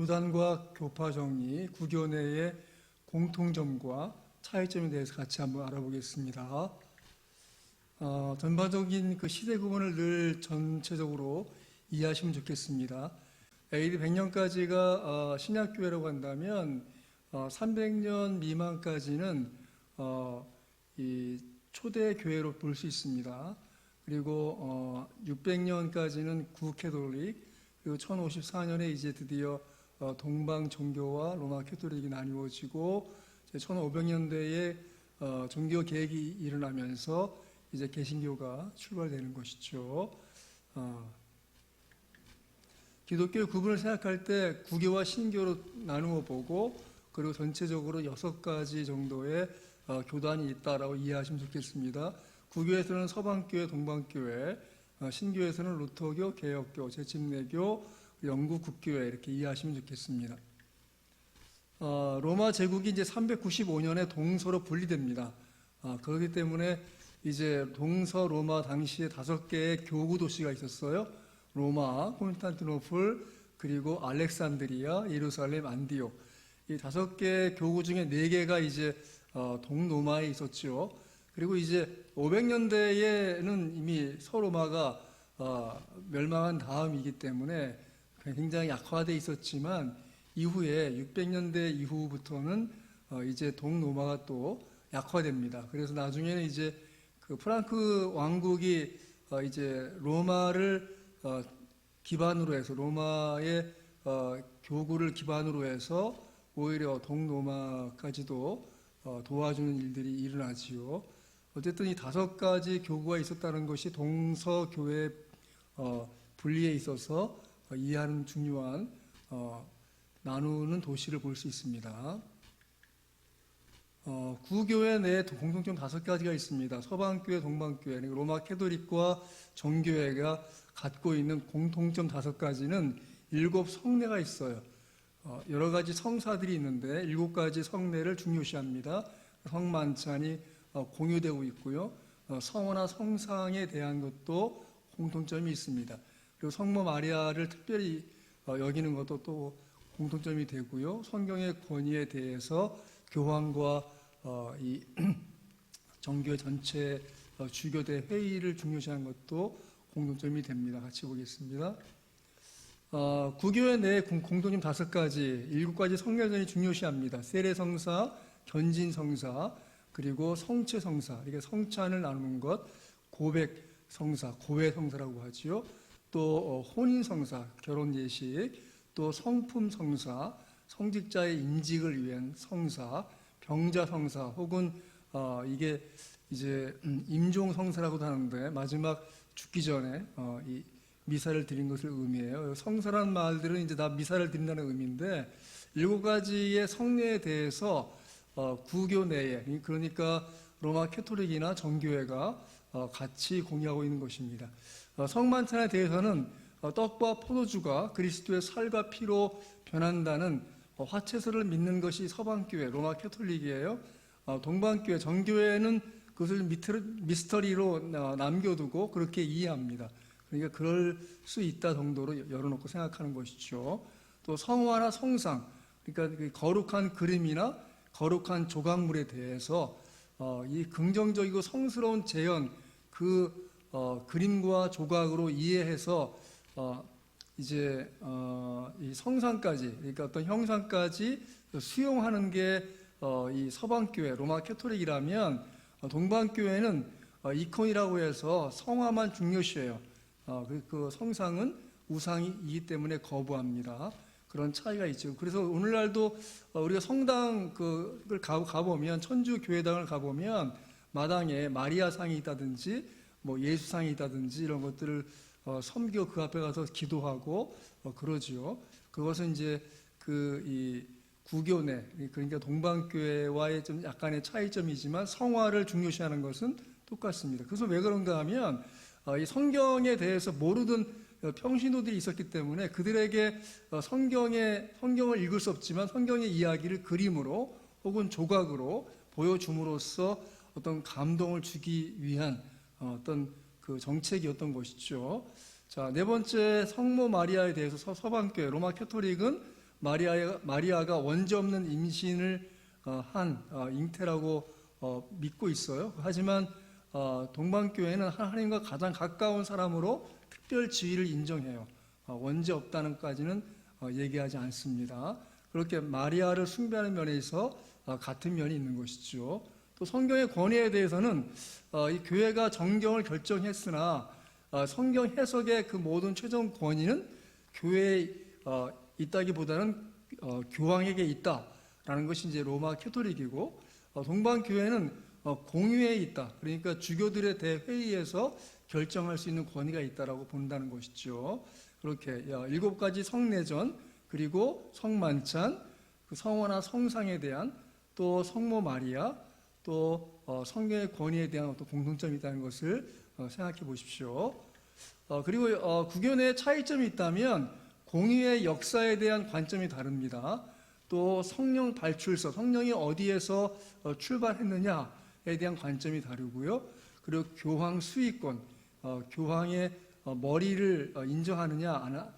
교단과 교파 정리, 구교 내의 공통점과 차이점에 대해서 같이 한번 알아보겠습니다. 어, 전반적인 그 시대 구분을 늘 전체적으로 이해하시면 좋겠습니다. AD 100년까지가 어, 신약교회라고 한다면 어, 300년 미만까지는 어, 이 초대 교회로 볼 수 있습니다. 그리고 어, 600년까지는 구캐톨릭 그리고 1054년에 이제 드디어 어, 동방 종교와 로마 캐톨릭이 나뉘어지고 1500년대에 어, 종교 개혁이 일어나면서 이제 개신교가 출발되는 것이죠. 어, 기독교 구분을 생각할 때 구교와 신교로 나누어 보고 그리고 전체적으로 여섯 가지 정도의 어, 교단이 있다라고 이해하시면 좋겠습니다. 구교에서는 서방교회, 동방교회, 어, 신교에서는 루터교, 개혁교, 제침내교, 영국 국교회 이렇게 이해하시면 좋겠습니다. 어, 로마 제국이 이제 395년에 동서로 분리됩니다. 아, 그렇기 때문에 이제 동서 로마 당시에 다섯 개의 교구 도시가 있었어요. 로마, 콘스탄티노플, 그리고 알렉산드리아, 예루살렘, 안디옥. 이 다섯 개의 교구 중에 네 개가 이제 어, 동로마에 있었죠. 그리고 이제 500년대에는 이미 서로마가 어, 멸망한 다음이기 때문에 굉장히 약화돼 있었지만 이후에 600년대 이후부터는 어, 이제 동로마가 또 약화됩니다. 그래서 나중에는 이제 그 프랑크 왕국이 어, 이제 로마를 어, 기반으로 해서 로마의 어, 교구를 기반으로 해서 오히려 동로마까지도 어, 도와주는 일들이 일어나지요. 어쨌든 이 다섯 가지 교구가 있었다는 것이 동서교회 어, 분리에 있어서 어, 이해하는 중요한 어, 나누는 도시를 볼 수 있습니다. 어, 구교회 내에 공통점 다섯 가지가 있습니다. 서방교회, 동방교회, 그리고 로마 캐톨릭과 정교회가 갖고 있는 공통점 다섯 가지는 일곱 성례가 있어요. 어, 여러 가지 성사들이 있는데 일곱 가지 성례를 중요시합니다. 성만찬이 어, 공유되고 있고요. 어, 성화나 성상에 대한 것도 공통점이 있습니다. 그리고 성모 마리아를 특별히 어, 여기는 것도 또 공통점이 되고요. 성경의 권위에 대해서 교황과 어, 이 정교 전체 어, 주교대 회의를 중요시하는 것도 공통점이 됩니다. 같이 보겠습니다. 어, 구교회 내 공- 공통점 다섯 가지, 일곱 가지 성례전이 중요시합니다. 세례성사, 견진성사, 그리고 성체성사, 이게 성찬을 나누는 것, 고백성사, 고해성사라고 하지요. 또 어, 혼인 성사, 결혼 예식, 또 성품 성사, 성직자의 인직을 위한 성사, 병자 성사, 혹은 어, 이게 이제 음, 임종 성사라고도 하는데 마지막 죽기 전에 어, 이 미사를 드린 것을 의미해요. 성사라는 말들은 이제 다 미사를 드린다는 의미인데 일곱 가지의 성례에 대해서 어, 구교 내에 그러니까 로마 캐톨릭이나 정교회가 어, 같이 공유하고 있는 것입니다. 어, 성만찬에 대해서는 어, 떡과 포도주가 그리스도의 살과 피로 변한다는 어, 화채설을 믿는 것이 서방교회 로마 캐톨릭이에요. 어, 동방교회 정교회는 그것을 미스터리로 어, 남겨두고 그렇게 이해합니다. 그러니까 그럴 수 있다 정도로 열어놓고 생각하는 것이죠. 또 성화나 성상, 그러니까 그 거룩한 그림이나 거룩한 조각물에 대해서 어, 이 긍정적이고 성스러운 재현 그 어, 그림과 조각으로 이해해서 어, 이제 어, 이 성상까지 그러니까 어떤 형상까지 수용하는 게 어, 이 서방교회 로마 캐톨릭이라면 어, 동방교회는 어, 이콘이라고 해서 성화만 중요시해요. 어, 그, 그 성상은 우상이기 때문에 거부합니다. 그런 차이가 있죠. 그래서 오늘날도 어, 우리가 성당 가, 가보면 천주 교회당을 가보면 마당에 마리아 상이 있다든지 뭐 예수상이 있다든지 이런 것들을 어, 섬겨 그 앞에 가서 기도하고 어, 그러지요. 그것은 이제 그 이 구교내 그러니까 동방교회와의 좀 약간의 차이점이지만 성화를 중요시하는 것은 똑같습니다. 그래서 왜 그런가 하면 어, 이 성경에 대해서 모르던 어, 평신도들이 있었기 때문에 그들에게 어, 성경의 성경을 읽을 수 없지만 성경의 이야기를 그림으로 혹은 조각으로 보여줌으로써 어떤 감동을 주기 위한 어, 어떤 그 정책이었던 것이죠. 자, 네 번째 성모 마리아에 대해서 서, 서방교회 로마 캐톨릭은 마리아, 마리아가 원죄 없는 임신을 어, 한 어, 잉태라고 어, 믿고 있어요. 하지만 어, 동방교회는 하나님과 가장 가까운 사람으로 특별 지위를 인정해요. 어, 원죄 없다는까지는 어, 얘기하지 않습니다. 그렇게 마리아를 숭배하는 면에서 어, 같은 면이 있는 것이죠. 또 성경의 권위에 대해서는 어, 이 교회가 정경을 결정했으나 어, 성경 해석의 그 모든 최종 권위는 교회에 어, 있다기보다는 어, 교황에게 있다라는 것이 이제 로마 캐토릭이고 어, 동방 교회는 어, 공유에 있다. 그러니까 주교들의 대회의에서 결정할 수 있는 권위가 있다라고 본다는 것이죠. 그렇게 야, 일곱 가지 성내전 그리고 성만찬, 그 성화나 성상에 대한 또 성모 마리아 또 어, 성경의 권위에 대한 어떤 공통점이 있다는 것을 어, 생각해 보십시오. 어, 그리고 어, 구견의 차이점이 있다면 공의의 역사에 대한 관점이 다릅니다. 또 성령 발출서, 성령이 어디에서 어, 출발했느냐에 대한 관점이 다르고요. 그리고 교황 수위권, 어, 교황의 어, 머리를 어, 인정하느냐,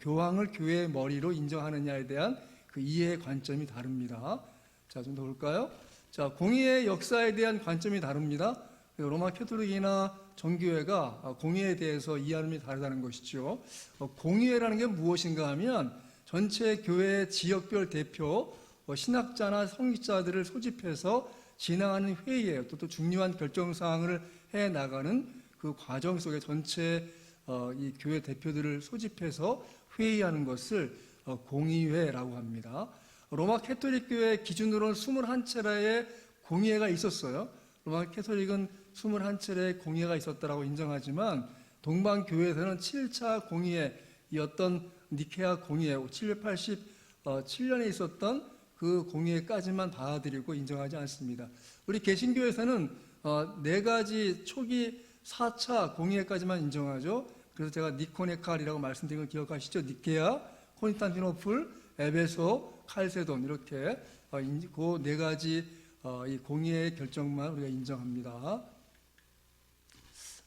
교황을 교회의 머리로 인정하느냐에 대한 그 이해의 관점이 다릅니다. 자, 좀 더 볼까요? 자, 공의의 역사에 대한 관점이 다릅니다. 로마 캐토릭이나 정교회가 어, 공의에 대해서 이해하는 게 다르다는 것이죠. 어, 공의회라는 게 무엇인가 하면 전체 교회 지역별 대표 어, 신학자나 성직자들을 소집해서 진행하는 회의예요. 또, 또 중요한 결정 사항을 해 나가는 그 과정 속에 전체 어, 이 교회 대표들을 소집해서 회의하는 것을 어, 공의회라고 합니다. 로마 캐토릭 교회 기준으로는 21차례의 공의회가 있었어요. 로마 캐토릭은 21차례의 공의회가 있었다라고 인정하지만 동방 교회에서는 7차 공의회였던 니케아 공의회 787년에 있었던 그 공의회까지만 받아들이고 인정하지 않습니다. 우리 개신교에서는 어, 네 가지 초기 4차 공의회까지만 인정하죠. 그래서 제가 니코네칼이라고 말씀드린 걸 기억하시죠? 니케아, 콘스탄티노플, 에베소, 칼세돈 이렇게 그 네 가지 어, 이 공의의 결정만 우리가 인정합니다.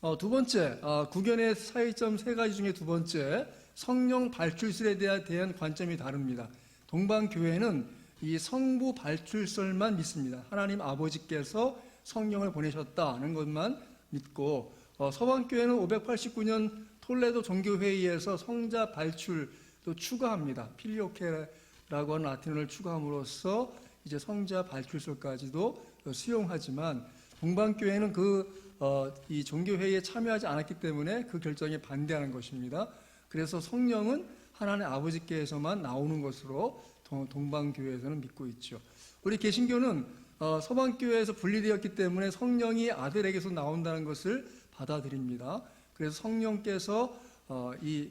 어, 두 번째, 어, 구견의 차이점 세 가지 중에 두 번째, 성령 발출설에 대한, 관점이 다릅니다. 동방 교회는 이 성부 발출설만 믿습니다. 하나님 아버지께서 성령을 보내셨다는 것만 믿고, 어, 서방교회는 589년 톨레도 종교회의에서 성자 발출도 추가합니다. 필리오케 라고 하는 라틴어를 추가함으로써 이제 성자 발출설까지도 수용하지만 동방교회는 그, 어, 이 종교회의에 참여하지 않았기 때문에 그 결정에 반대하는 것입니다. 그래서 성령은 하나님 아버지께서만 나오는 것으로 동- 동방교회에서는 믿고 있죠. 우리 개신교는 어, 서방교회에서 분리되었기 때문에 성령이 아들에게서 나온다는 것을 받아들입니다. 그래서 성령께서 어, 이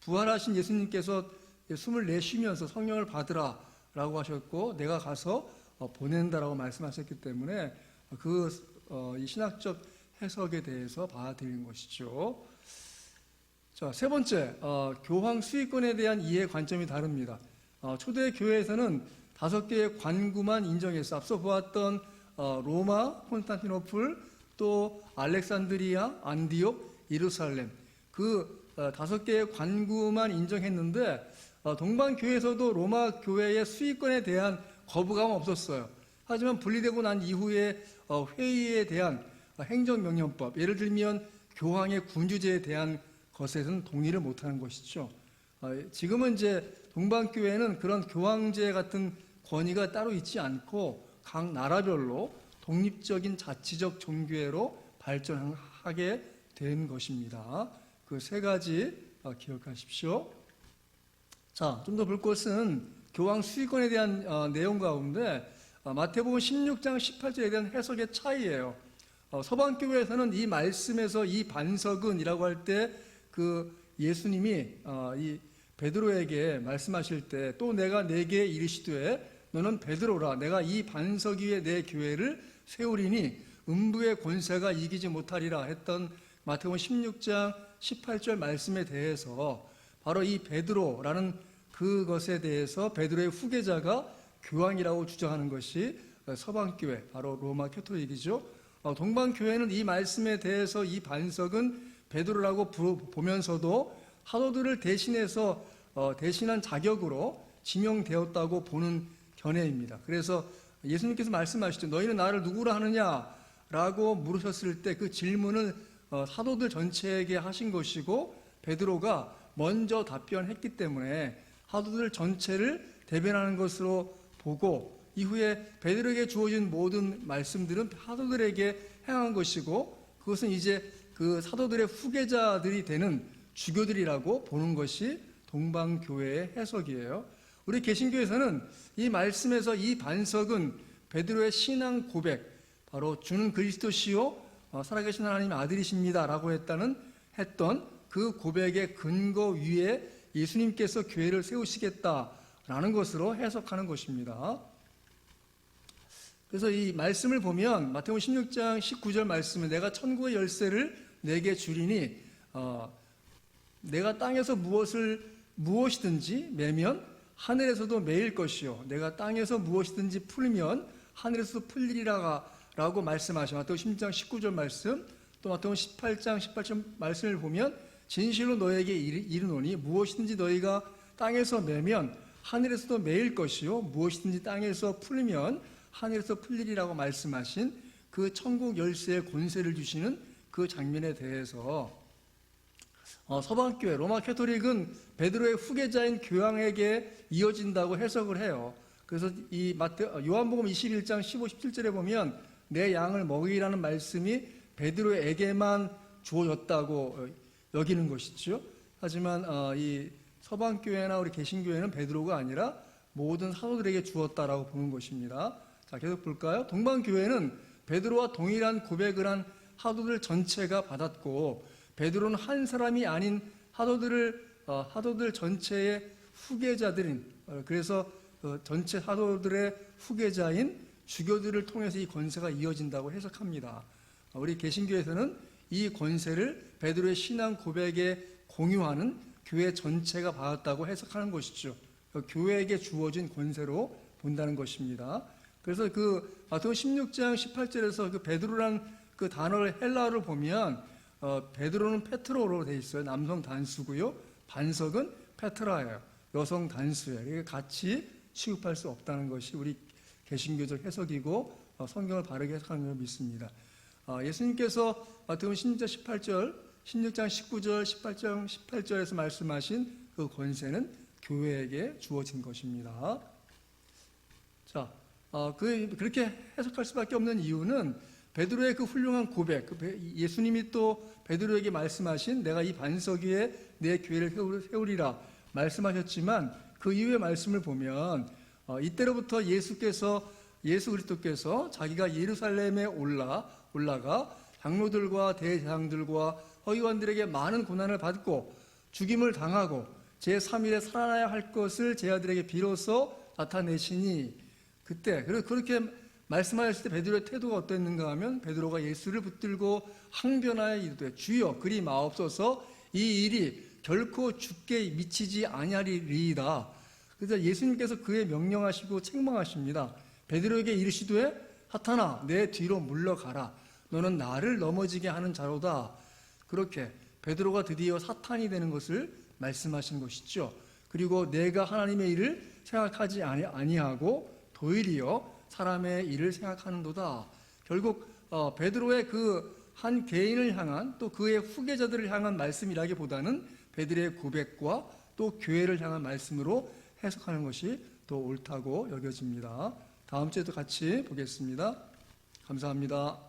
부활하신 예수님께서 숨을 내쉬면서 성령을 받으라 라고 하셨고 내가 가서 어, 보낸다라고 말씀하셨기 때문에 그 어, 이 신학적 해석에 대해서 받아들이는 것이죠. 자, 세 번째, 어, 교황 수익권에 대한 이해 관점이 다릅니다. 어, 초대 교회에서는 다섯 개의 관구만 인정해서 앞서 보았던 어, 로마, 콘스탄티노플, 또 알렉산드리아, 안디옥, 예루살렘 그 어, 다섯 개의 관구만 인정했는데 어, 동방 교회에서도 로마 교회의 수익권에 대한 거부감은 없었어요. 하지만 분리되고 난 이후에 어, 회의에 대한 어, 행정명령법, 예를 들면 교황의 군주제에 대한 것에서는 동의를 못하는 것이죠. 어, 지금은 이제 동방교회는 그런 교황제 같은 권위가 따로 있지 않고 각 나라별로 독립적인 자치적 종교회로 발전하게 된 것입니다. 그 세 가지 어, 기억하십시오. 자, 좀 더 볼 것은 교황 수익권에 대한 어, 내용 가운데 어, 마태복음 16장 18절에 대한 해석의 차이예요. 어, 서방교회에서는 이 말씀에서 이 반석은이라고 할 때 그 예수님이 어, 이 베드로에게 말씀하실 때 또 내가 내게 이르시되 너는 베드로라 내가 이 반석 위에 내 교회를 세우리니 음부의 권세가 이기지 못하리라 했던 마태복음 16장 18절 말씀에 대해서 바로 이 베드로라는 그것에 대해서 베드로의 후계자가 교황이라고 주장하는 것이 서방교회, 바로 로마 캐토릭이죠. 어, 동방교회는 이 말씀에 대해서 이 반석은 베드로라고 보면서도 사도들을 대신해서 어, 대신한 자격으로 지명되었다고 보는 견해입니다. 그래서 예수님께서 말씀하시죠. 너희는 나를 누구라 하느냐라고 물으셨을 때 그 질문을 어, 사도들 전체에게 하신 것이고 베드로가 먼저 답변했기 때문에 사도들 전체를 대변하는 것으로 보고 이후에 베드로에게 주어진 모든 말씀들은 사도들에게 행한 것이고 그것은 이제 그 사도들의 후계자들이 되는 주교들이라고 보는 것이 동방교회의 해석이에요. 우리 개신교에서는 이 말씀에서 이 반석은 베드로의 신앙 고백, 바로 주는 그리스도시요 어, 살아계신 하나님 아들이십니다라고 했다는 했던 그 고백의 근거 위에 예수님께서 교회를 세우시겠다라는 것으로 해석하는 것입니다. 그래서 이 말씀을 보면 마태복음 16장 19절 말씀을 내가 천국의 열쇠를 내게 주리니 어, 내가 땅에서 무엇을 무엇이든지 매면 하늘에서도 매일 것이요 내가 땅에서 무엇이든지 풀면 하늘에서도 풀리리라 라고 말씀하셔 마태복음 16장 19절 말씀 또 마태복음 18장 18절 말씀을 보면 진실로 너에게 이르- 이르노니 무엇이든지 너희가 땅에서 매면 하늘에서도 매일 것이요 무엇이든지 땅에서 풀면 하늘에서 풀리리라고 말씀하신 그 천국 열쇠의 권세를 주시는 그 장면에 대해서 어, 서방교회 로마 캐토릭은 베드로의 후계자인 교황에게 이어진다고 해석을 해요. 그래서 이 마태 어, 요한복음 21장 15, 17절에 보면 내 양을 먹이라는 말씀이 베드로에게만 주어졌다고 어, 여기는 것이죠. 하지만 어, 이 서방 교회나 우리 개신 교회는 베드로가 아니라 모든 사도들에게 주었다라고 보는 것입니다. 자, 계속 볼까요? 동방 교회는 베드로와 동일한 고백을 한 사도들 전체가 받았고 베드로는 한 사람이 아닌 사도들을 어, 사도들 전체의 후계자들인 어, 그래서 어, 전체 사도들의 후계자인 주교들을 통해서 이 권세가 이어진다고 해석합니다. 어, 우리 개신교에서는 이 권세를 베드로의 신앙 고백에 공유하는 교회 전체가 받았다고 해석하는 것이죠. 어, 교회에게 주어진 권세로 본다는 것입니다. 그래서 그 마태복음 16장 18절에서 그 베드로란 그 단어를 헬라어를 보면 어, 베드로는 페트로로 돼 있어요. 남성 단수고요. 반석은 페트라예요. 여성 단수예요. 이게 같이 취급할 수 없다는 것이 우리 개신교적 해석이고 어, 성경을 바르게 해석하는 걸 믿습니다. 어, 예수님께서 마태복음 16장 18절, 16장 19절, 18장 18절에서 말씀하신 그 권세는 교회에게 주어진 것입니다. 자, 어, 그, 그렇게 해석할 수밖에 없는 이유는 베드로의 그 훌륭한 고백, 그 베- 예수님이 또 베드로에게 말씀하신 내가 이 반석 위에 내 교회를 세우- 세우리라 말씀하셨지만 그 이후의 말씀을 보면 어, 이때로부터 예수께서 예수 그리스도께서 자기가 예루살렘에 올라 올라가 장로들과 대제사장들과 허위관들에게 많은 고난을 받고 죽임을 당하고 제 3일에 살아나야 할 것을 제 아들에게 비로소 나타내시니 그때 그렇게 말씀하셨을 때 베드로의 태도가 어땠는가 하면 베드로가 예수를 붙들고 항변하여 이르되 주여 그리 마옵소서 이 일이 결코 죽게 미치지 아니하리이다. 그래서 예수님께서 그에 명령하시고 책망하십니다. 베드로에게 이르시되 사탄아 내 뒤로 물러가라. 너는 나를 넘어지게 하는 자로다. 그렇게 베드로가 드디어 사탄이 되는 것을 말씀하신 것이죠. 그리고 내가 하나님의 일을 생각하지 아니- 아니하고 도리어 사람의 일을 생각하는도다. 결국 어, 베드로의 그 한 개인을 향한 또 그의 후계자들을 향한 말씀이라기보다는 베드로의 고백과 또 교회를 향한 말씀으로 해석하는 것이 더 옳다고 여겨집니다. 다음 주에도 같이 보겠습니다. 감사합니다.